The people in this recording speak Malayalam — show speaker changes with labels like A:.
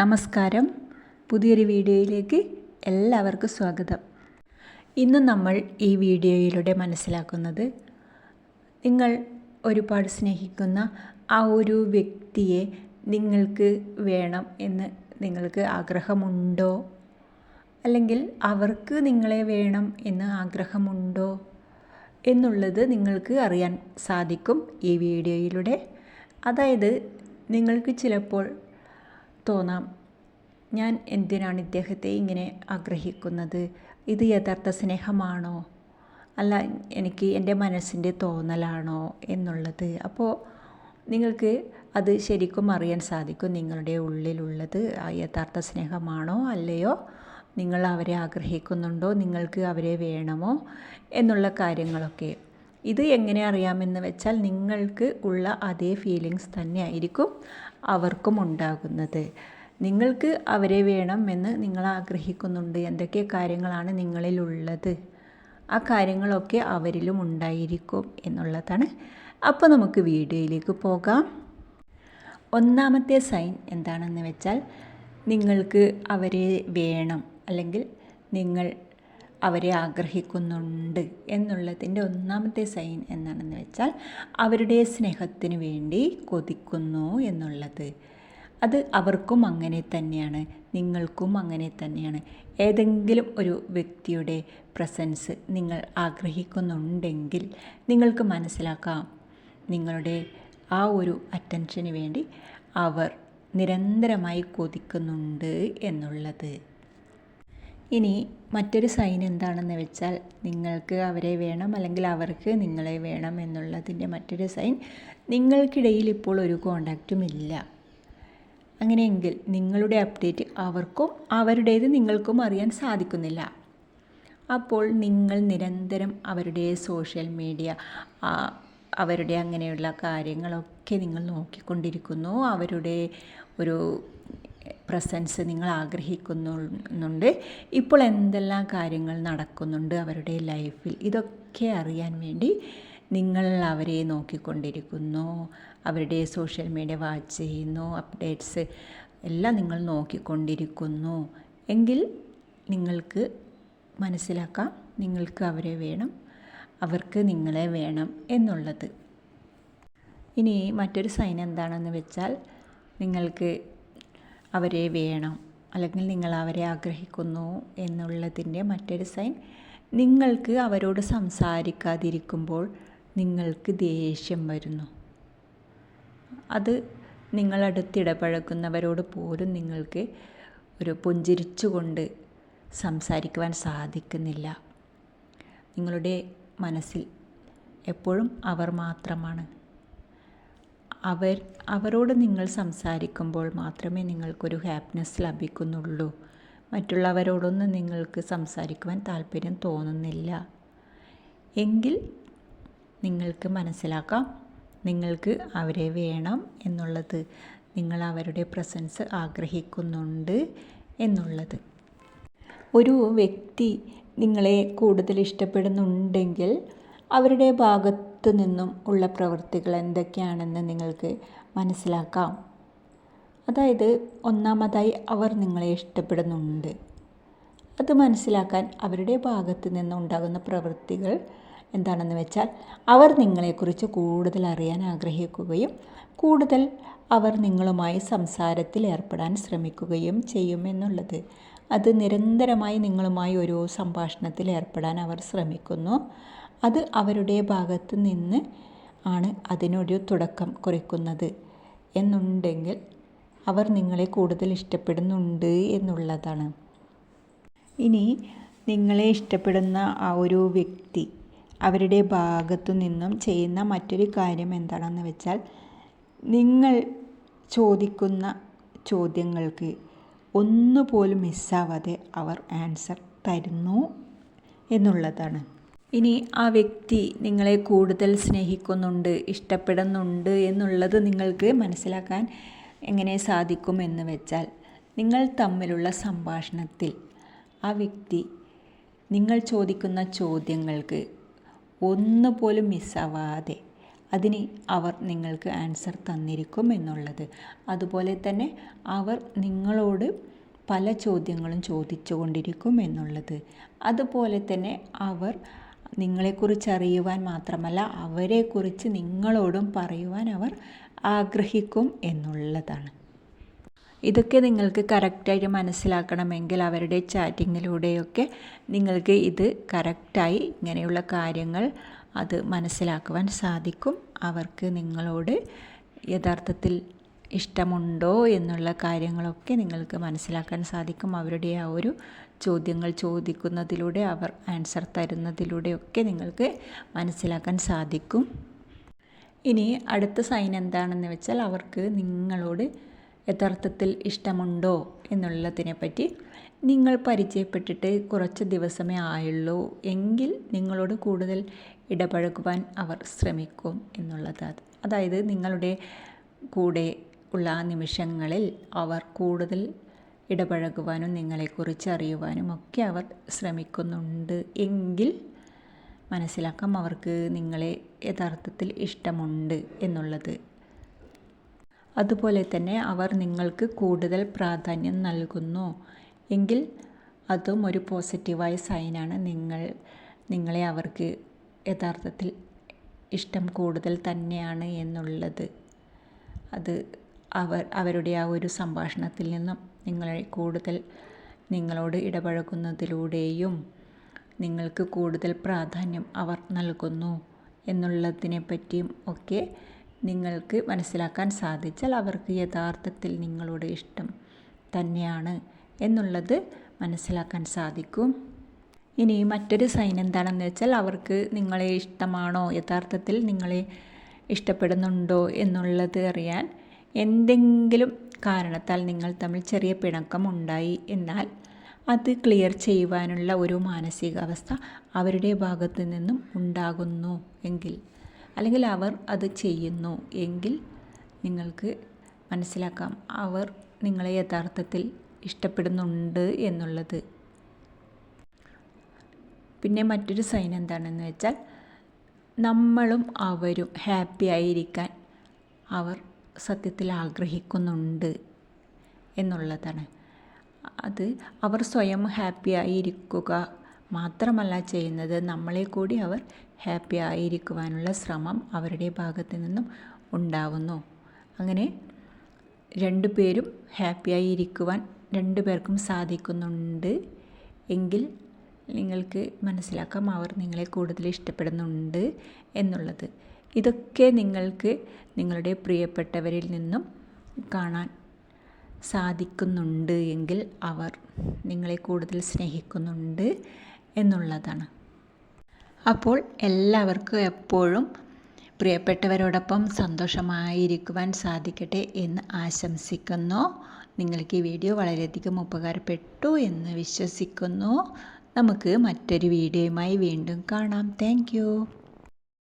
A: നമസ്കാരം പുതിയൊരു വീഡിയോയിലേക്ക് എല്ലാവർക്കും സ്വാഗതം ഇന്ന് നമ്മൾ ഈ വീഡിയോയിലൂടെ മനസ്സിലാക്കുന്നത് നിങ്ങൾ ഒരുപാട് സ്നേഹിക്കുന്ന ആ ഒരു വ്യക്തിയെ നിങ്ങൾക്ക് വേണം എന്ന് നിങ്ങൾക്ക് ആഗ്രഹമുണ്ടോ അല്ലെങ്കിൽ അവർക്ക് നിങ്ങളെ വേണം എന്ന് ആഗ്രഹമുണ്ടോ എന്നുള്ളത് നിങ്ങൾക്ക് അറിയാൻ സാധിക്കും ഈ വീഡിയോയിലൂടെ അതായത് നിങ്ങൾക്ക് ചിലപ്പോൾ തോന്നാം ഞാൻ എന്തിനാണ് ഇദ്ദേഹത്തെ ഇങ്ങനെ ആഗ്രഹിക്കുന്നത് ഇത് യഥാർത്ഥ സ്നേഹമാണോ അല്ല എനിക്ക് എൻ്റെ മനസ്സിൻ്റെ തോന്നലാണോ എന്നുള്ളത് അപ്പോൾ നിങ്ങൾക്ക് അത് ശരിക്കും അറിയാൻ സാധിക്കും നിങ്ങളുടെ ഉള്ളിലുള്ളത് ആ യഥാർത്ഥ സ്നേഹമാണോ അല്ലയോ നിങ്ങൾ അവരെ ആഗ്രഹിക്കുന്നുണ്ടോ നിങ്ങൾക്ക് അവരെ വേണമോ എന്നുള്ള കാര്യങ്ങളൊക്കെ ഇത് എങ്ങനെ അറിയാമെന്ന് വെച്ചാൽ നിങ്ങൾക്ക് ഉള്ള അതേ ഫീലിങ്സ് തന്നെയായിരിക്കും അവർക്കും ഉണ്ടാകുന്നത് നിങ്ങൾക്ക് അവരെ വേണം എന്ന് നിങ്ങൾ ആഗ്രഹിക്കുന്നുണ്ട് എന്തൊക്കെ കാര്യങ്ങളാണ് നിങ്ങളിലുള്ളത് ആ കാര്യങ്ങളൊക്കെ അവരിലും ഉണ്ടായിരിക്കും എന്നുള്ളതാണ് അപ്പോൾ നമുക്ക് വീഡിയോയിലേക്ക് പോകാം ഒന്നാമത്തെ സൈൻ എന്താണെന്ന് വെച്ചാൽ നിങ്ങൾക്ക് അവരെ വേണം അല്ലെങ്കിൽ നിങ്ങൾ അവരെ ആഗ്രഹിക്കുന്നുണ്ട് എന്നുള്ളതിൻ്റെ ഒന്നാമത്തെ സൈൻ എന്താണെന്ന് വെച്ചാൽ അവരുടെ സ്നേഹത്തിന് വേണ്ടി കൊതിക്കുന്നു എന്നുള്ളത് അത് അവർക്കും അങ്ങനെ തന്നെയാണ് നിങ്ങൾക്കും അങ്ങനെ തന്നെയാണ് ഏതെങ്കിലും ഒരു വ്യക്തിയുടെ പ്രസൻസ് നിങ്ങൾ ആഗ്രഹിക്കുന്നുണ്ടെങ്കിൽ നിങ്ങൾക്ക് മനസ്സിലാക്കാം നിങ്ങളുടെ ആ ഒരു അറ്റൻഷന് വേണ്ടി അവർ നിരന്തരമായി കൊതിക്കുന്നുണ്ട് എന്നുള്ളത് ഇനി മറ്റൊരു സൈൻ എന്താണെന്ന് വെച്ചാൽ നിങ്ങൾക്ക് അവരെ വേണം അല്ലെങ്കിൽ അവർക്ക് നിങ്ങളെ വേണം എന്നുള്ളതിൻ്റെ മറ്റൊരു സൈൻ നിങ്ങൾക്കിടയിൽ ഇപ്പോൾ ഒരു കോണ്ടാക്റ്റും ഇല്ല അങ്ങനെയെങ്കിൽ നിങ്ങളുടെ അപ്ഡേറ്റ് അവർക്കും അവരുടേത് നിങ്ങൾക്കും അറിയാൻ സാധിക്കുന്നില്ല അപ്പോൾ നിങ്ങൾ നിരന്തരം അവരുടെ സോഷ്യൽ മീഡിയ അവരുടെ അങ്ങനെയുള്ള കാര്യങ്ങളൊക്കെ നിങ്ങൾ നോക്കിക്കൊണ്ടിരിക്കുന്നു അവരുടെ ഒരു പ്രസൻസ് നിങ്ങൾ ആഗ്രഹിക്കുന്നുണ്ട് ഇപ്പോൾ എന്തെല്ലാം കാര്യങ്ങൾ നടക്കുന്നുണ്ട് അവരുടെ ലൈഫിൽ ഇതൊക്കെ അറിയാൻ വേണ്ടി നിങ്ങൾ അവരെ നോക്കിക്കൊണ്ടിരിക്കുന്നു അവരുടെ സോഷ്യൽ മീഡിയ വാച്ച് ചെയ്യുന്നു അപ്ഡേറ്റ്സ് എല്ലാം നിങ്ങൾ നോക്കിക്കൊണ്ടിരിക്കുന്നു എങ്കിൽ നിങ്ങൾക്ക് മനസ്സിലാക്കാം നിങ്ങൾക്ക് അവരെ വേണം അവർക്ക് നിങ്ങളെ വേണം എന്നുള്ളത് ഇനി മറ്റൊരു സൈൻ എന്താണെന്ന് വെച്ചാൽ നിങ്ങൾക്ക് അവരെ വേണം അല്ലെങ്കിൽ നിങ്ങൾ അവരെ ആഗ്രഹിക്കുന്നു എന്നുള്ളതിൻ്റെ മറ്റൊരു സൈൻ നിങ്ങൾക്ക് അവരോട് സംസാരിക്കാതിരിക്കുമ്പോൾ നിങ്ങൾക്ക് ദേഷ്യം വരുന്നു അത് നിങ്ങളടുത്തിടപഴകുന്നവരോട് പോലും നിങ്ങൾക്ക് ഒരു പുഞ്ചിരിച്ചുകൊണ്ട് സംസാരിക്കുവാൻ സാധിക്കുന്നില്ല നിങ്ങളുടെ മനസ്സിൽ എപ്പോഴും അവർ മാത്രമാണ് അവർ അവരോട് നിങ്ങൾ സംസാരിക്കുമ്പോൾ മാത്രമേ നിങ്ങൾക്കൊരു ഹാപ്പിനെസ് ലഭിക്കുന്നുള്ളൂ മറ്റുള്ളവരോടൊന്നും നിങ്ങൾക്ക് സംസാരിക്കുവാൻ താല്പര്യം തോന്നുന്നില്ല എങ്കിൽ നിങ്ങൾക്ക് മനസ്സിലാക്കാം നിങ്ങൾക്ക് അവരെ വേണം എന്നുള്ളത് നിങ്ങൾ അവരുടെ പ്രസൻസ് ആഗ്രഹിക്കുന്നുണ്ട് എന്നുള്ളത് ഒരു വ്യക്തി നിങ്ങളെ കൂടുതൽ ഇഷ്ടപ്പെടുന്നുണ്ടെങ്കിൽ അവരുടെ ഭാഗത്ത് നിന്നും ഉള്ള പ്രവൃത്തികൾ എന്തൊക്കെയാണെന്ന് നിങ്ങൾക്ക് മനസ്സിലാക്കാം അതായത് ഒന്നാമതായി അവർ നിങ്ങളെ ഇഷ്ടപ്പെടുന്നുണ്ട് അത് മനസ്സിലാക്കാൻ അവരുടെ ഭാഗത്ത് നിന്നുണ്ടാകുന്ന പ്രവൃത്തികൾ എന്താണെന്ന് വെച്ചാൽ അവർ നിങ്ങളെക്കുറിച്ച് കൂടുതൽ അറിയാൻ ആഗ്രഹിക്കുകയും കൂടുതൽ അവർ നിങ്ങളുമായി സംസാരത്തിൽ ഏർപ്പെടാൻ ശ്രമിക്കുകയും ചെയ്യുമെന്നുള്ളത് അത് നിരന്തരമായി നിങ്ങളുമായി ഒരു സംഭാഷണത്തിൽ ഏർപ്പെടാൻ അവർ ശ്രമിക്കുന്നു അത് അവരുടെ ഭാഗത്ത് നിന്ന് ആണ് അതിനൊരു തുടക്കം കുറിക്കുന്നത് എന്നുണ്ടെങ്കിൽ അവർ നിങ്ങളെ കൂടുതൽ ഇഷ്ടപ്പെടുന്നുണ്ട് എന്നുള്ളതാണ് ഇനി നിങ്ങളെ ഇഷ്ടപ്പെടുന്ന ആ ഒരു വ്യക്തി അവരുടെ ഭാഗത്തു നിന്നും ചെയ്യുന്ന മറ്റൊരു കാര്യം എന്താണെന്ന് വെച്ചാൽ നിങ്ങൾ ചോദിക്കുന്ന ചോദ്യങ്ങൾക്ക് ഒന്നുപോലും മിസ്സാവാതെ അവർ ആൻസർ തരുന്നു എന്നുള്ളതാണ് ഇനി ആ വ്യക്തി നിങ്ങളെ കൂടുതൽ സ്നേഹിക്കുന്നുണ്ട് ഇഷ്ടപ്പെടുന്നുണ്ട് എന്നുള്ളത് നിങ്ങൾക്ക് മനസ്സിലാക്കാൻ എങ്ങനെ സാധിക്കുമെന്ന് വെച്ചാൽ നിങ്ങൾ തമ്മിലുള്ള സംഭാഷണത്തിൽ ആ വ്യക്തി നിങ്ങൾ ചോദിക്കുന്ന ചോദ്യങ്ങൾക്ക് ഒന്നുപോലും മിസ്സാവാതെ അതിന് അവർ നിങ്ങൾക്ക് ആൻസർ തന്നിരിക്കും എന്നുള്ളത് അതുപോലെ തന്നെ അവർ നിങ്ങളോട് പല ചോദ്യങ്ങളും ചോദിച്ചുകൊണ്ടിരിക്കും എന്നുള്ളത് അതുപോലെ തന്നെ അവർ നിങ്ങളെക്കുറിച്ച് അറിയുവാൻ മാത്രമല്ല അവരെക്കുറിച്ച് നിങ്ങളോടും പറയുവാൻ അവർ ആഗ്രഹിക്കും എന്നുള്ളതാണ് ഇതൊക്കെ നിങ്ങൾക്ക് കറക്റ്റായിട്ട് മനസ്സിലാക്കണമെങ്കിൽ അവരുടെ ചാറ്റിങ്ങിലൂടെയൊക്കെ നിങ്ങൾക്ക് ഇത് കറക്റ്റായി ഇങ്ങനെയുള്ള കാര്യങ്ങൾ അത് മനസ്സിലാക്കുവാൻ സാധിക്കും അവർക്ക് നിങ്ങളോട് യഥാർത്ഥത്തിൽ ഇഷ്ടമുണ്ടോ എന്നുള്ള കാര്യങ്ങളൊക്കെ നിങ്ങൾക്ക് മനസ്സിലാക്കാൻ സാധിക്കും അവരുടെ ആ ഒരു ചോദ്യങ്ങൾ ചോദിക്കുന്നതിലൂടെ അവർ ആൻസർ തരുന്നതിലൂടെയൊക്കെ നിങ്ങൾക്ക് മനസ്സിലാക്കാൻ സാധിക്കും ഇനി അടുത്ത സൈൻ എന്താണെന്ന് വെച്ചാൽ അവർക്ക് നിങ്ങളോട് യഥാർത്ഥത്തിൽ ഇഷ്ടമുണ്ടോ എന്നുള്ളതിനെ പറ്റി നിങ്ങൾ പരിചയപ്പെട്ടിട്ട് കുറച്ച് ദിവസമേ ആയുള്ളൂ എങ്കിൽ നിങ്ങളോട് കൂടുതൽ ഇടപഴകുവാൻ അവർ ശ്രമിക്കും എന്നുള്ളത് അതായത് നിങ്ങളുടെ കൂടെ ഉള്ള ആ നിമിഷങ്ങളിൽ അവർ കൂടുതൽ ഇടപഴകുവാനും നിങ്ങളെക്കുറിച്ച് അറിയുവാനും ഒക്കെ അവർ ശ്രമിക്കുന്നുണ്ട് എങ്കിൽ മനസ്സിലാക്കാം അവർക്ക് നിങ്ങളെ യഥാർത്ഥത്തിൽ ഇഷ്ടമുണ്ട് എന്നുള്ളത് അതുപോലെ തന്നെ അവർ നിങ്ങൾക്ക് കൂടുതൽ പ്രാധാന്യം നൽകുന്നു എങ്കിൽ അതും ഒരു പോസിറ്റീവായ സൈനാണ് നിങ്ങൾ നിങ്ങളെ അവർക്ക് യഥാർത്ഥത്തിൽ ഇഷ്ടം കൂടുതൽ തന്നെയാണ് എന്നുള്ളത് അത് അവർ അവരുടെ ആ ഒരു സംഭാഷണത്തിൽ നിന്നും നിങ്ങളെ കൂടുതൽ നിങ്ങളോട് ഇടപഴകുന്നതിലൂടെയും നിങ്ങൾക്ക് കൂടുതൽ പ്രാധാന്യം അവർ നൽകുന്നു എന്നുള്ളതിനെ പറ്റിയും ഒക്കെ നിങ്ങൾക്ക് മനസ്സിലാക്കാൻ സാധിച്ചാൽ അവർക്ക് യഥാർത്ഥത്തിൽ നിങ്ങളുടെ ഇഷ്ടം തന്നെയാണ് എന്നുള്ളത് മനസ്സിലാക്കാൻ സാധിക്കും ഇനി മറ്റൊരു സൈൻ എന്താണെന്ന് വെച്ചാൽ അവർക്ക് നിങ്ങളെ ഇഷ്ടമാണോ യഥാർത്ഥത്തിൽ നിങ്ങളെ ഇഷ്ടപ്പെടുന്നുണ്ടോ എന്നുള്ളത് അറിയാൻ എന്തെങ്കിലും കാരണത്താൽ നിങ്ങൾ തമ്മിൽ ചെറിയ പിണക്കം ഉണ്ടായി എന്നാൽ അത് ക്ലിയർ ചെയ്യുവാനുള്ള ഒരു മാനസികാവസ്ഥ അവരുടെ ഭാഗത്തു നിന്നും ഉണ്ടാകുന്നു എങ്കിൽ അല്ലെങ്കിൽ അവർ അത് ചെയ്യുന്നു എങ്കിൽ നിങ്ങൾക്ക് മനസ്സിലാക്കാം അവർ നിങ്ങളെ യഥാർത്ഥത്തിൽ ഇഷ്ടപ്പെടുന്നുണ്ട് എന്നുള്ളത് പിന്നെ മറ്റൊരു സൈൻ എന്താണെന്ന് വെച്ചാൽ നമ്മളും അവരും ഹാപ്പി ആയിരിക്കാൻ അവർ സത്യത്തിൽ ആഗ്രഹിക്കുന്നുണ്ട് എന്നുള്ളതാണ് അത് അവർ സ്വയം ഹാപ്പിയായിരിക്കുക മാത്രമല്ല ചെയ്യുന്നത് നമ്മളെ കൂടി അവർ ഹാപ്പി ആയിരിക്കുവാനുള്ള ശ്രമം അവരുടെ ഭാഗത്തു നിന്നും ഉണ്ടാവുന്നു അങ്ങനെ രണ്ടു പേരും ഹാപ്പിയായി ഇരിക്കുവാൻ രണ്ടു പേർക്കും സാധിക്കുന്നുണ്ട് എങ്കിൽ നിങ്ങൾക്ക് മനസ്സിലാക്കാം അവർ നിങ്ങളെ കൂടുതൽ ഇഷ്ടപ്പെടുന്നുണ്ട് എന്നുള്ളത് ഇതൊക്കെ നിങ്ങൾക്ക് നിങ്ങളുടെ പ്രിയപ്പെട്ടവരിൽ നിന്നും കാണാൻ സാധിക്കുന്നുണ്ട് എങ്കിൽ അവർ നിങ്ങളെ കൂടുതൽ സ്നേഹിക്കുന്നുണ്ട് എന്നുള്ളതാണ് അപ്പോൾ എല്ലാവർക്കും എപ്പോഴും പ്രിയപ്പെട്ടവരോടൊപ്പം സന്തോഷമായിരിക്കുവാൻ സാധിക്കട്ടെ എന്ന് ആശംസിക്കുന്നു നിങ്ങൾക്ക് ഈ വീഡിയോ വളരെയധികം ഉപകാരപ്പെട്ടു എന്ന് വിശ്വസിക്കുന്നു നമുക്ക് മറ്റൊരു വീഡിയോയുമായി വീണ്ടും കാണാം താങ്ക്